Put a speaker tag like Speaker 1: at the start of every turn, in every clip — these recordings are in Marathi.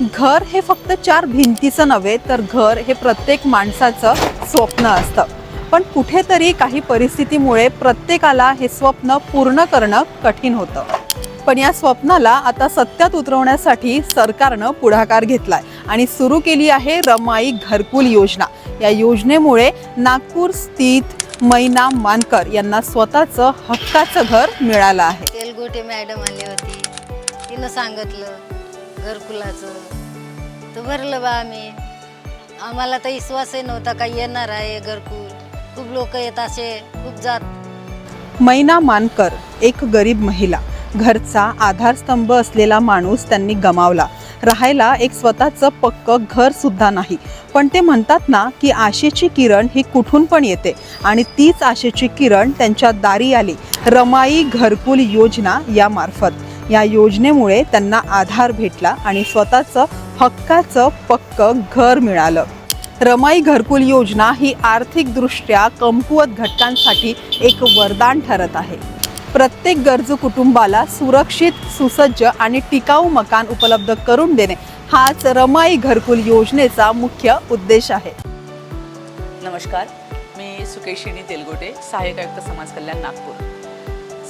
Speaker 1: घर हे फक्त चार भिंतीचं नव्हे तर घर हे प्रत्येक माणसाचं स्वप्न असतं. पण कुठेतरी काही परिस्थितीमुळे प्रत्येकाला हे स्वप्न पूर्ण करणं कठीण होतं. पण या स्वप्नाला आता सत्यात उतरवण्यासाठी सरकारनं पुढाकार घेतलाय आणि सुरू केली आहे रमाई घरकुल योजना. या योजनेमुळे नागपूर स्थित मैना मानकर यांना स्वतःचं हक्काचं घर मिळालं आहे.
Speaker 2: तेलगुटे मॅडम आली होती. तिनं सांगितलं घरकुलाचं. तर भरलं बा आम्ही. आम्हाला तर विश्वासही नव्हता का येणार आहे घरकुल. खूप लोक येत असे खूप जात.
Speaker 1: मैना मानकर एक गरीब महिला. घरचा आधारस्तंभ असलेला माणूस त्यांनी गमावला. राहायला एक स्वतःचं पक्कं घर सुद्धा नाही. पण ते म्हणतात ना की आशेची किरण ही कुठून पण येते. आणि तीच आशेची किरण त्यांच्या दारी आली. रमाई घरकुल योजना यामार्फत. या योजनेमुळे त्यांना आधार भेटला आणि स्वतःचं हक्काचं पक्क घर मिळालं. रमाई घरकुल योजना ही आर्थिकदृष्ट्या कमकुवत घटकांसाठी एक वरदान ठरत आहे. प्रत्येक गरजू कुटुंबाला सुरक्षित सुसज्ज आणि टिकाऊ मकान उपलब्ध करून देणे हाच रमाई घरकुल योजनेचा मुख्य उद्देश आहे.
Speaker 3: नमस्कार मी सुकेशिनी तेलगोटे सहाय्यक आयुक्त समाज कल्याण नागपूर.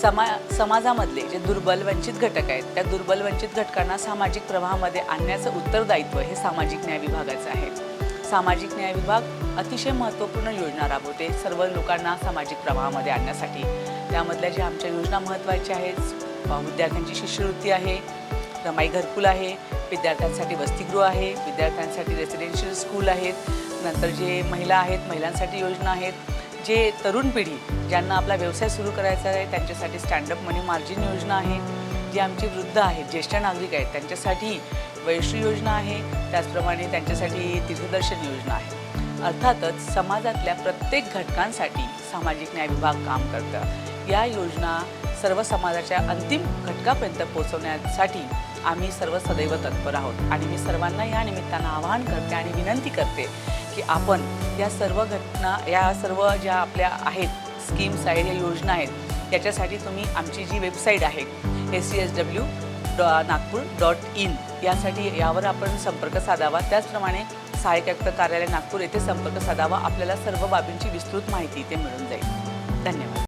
Speaker 3: समा समाजामधले जे दुर्बल वंचित घटक आहेत त्या दुर्बल वंचित घटकांना सामाजिक प्रवाहामध्ये आणण्याचं उत्तरदायित्व हे सामाजिक न्याय विभागाचं आहे. सामाजिक न्याय विभाग अतिशय महत्त्वपूर्ण योजना राबवते सर्व लोकांना सामाजिक प्रवाहामध्ये आणण्यासाठी. त्यामधल्या ज्या आमच्या योजना महत्त्वाच्या आहेत विद्यार्थ्यांची शिष्यवृत्ती आहे रमाई घरकुल आहे विद्यार्थ्यांसाठी वसतिगृह आहे विद्यार्थ्यांसाठी रेसिडेन्शियल स्कूल आहेत नंतर जे महिला आहेत महिलांसाठी योजना आहेत जे तरुण पिढी ज्यांना आपला व्यवसाय सुरू करायचा आहे त्यांच्यासाठी स्टँडअप मनी मार्जिन योजना आहे. जी आमचे वृद्ध आहेत ज्येष्ठ नागरिक आहेत त्यांच्यासाठी वैश्री योजना आहे. त्याचप्रमाणे त्यांच्यासाठी तीर्थदर्शन योजना आहे. अर्थातच समाजातल्या प्रत्येक घटकांसाठी सामाजिक न्याय विभाग काम करतं. या योजना सर्व समाजाच्या अंतिम घटकापर्यंत पोहोचवण्यासाठी आम्ही सर्व सदैव तत्पर आहोत. आणि मी सर्वांना या निमित्तानं आवाहन करते आणि विनंती करते की आपण या सर्व घटना या सर्व ज्या आपल्या आहेत स्कीम्स आहेत या योजना आहेत याच्यासाठी तुम्ही आमची जी वेबसाईट आहे S C S W dot Nagpur dot in यासाठी यावर आपण संपर्क साधावा. त्याचप्रमाणे सहाय्यक आयुक्त कार्यालय नागपूर येथे संपर्क साधावा. आपल्याला सर्व बाबींची विस्तृत माहिती इथे मिळून जाईल. धन्यवाद.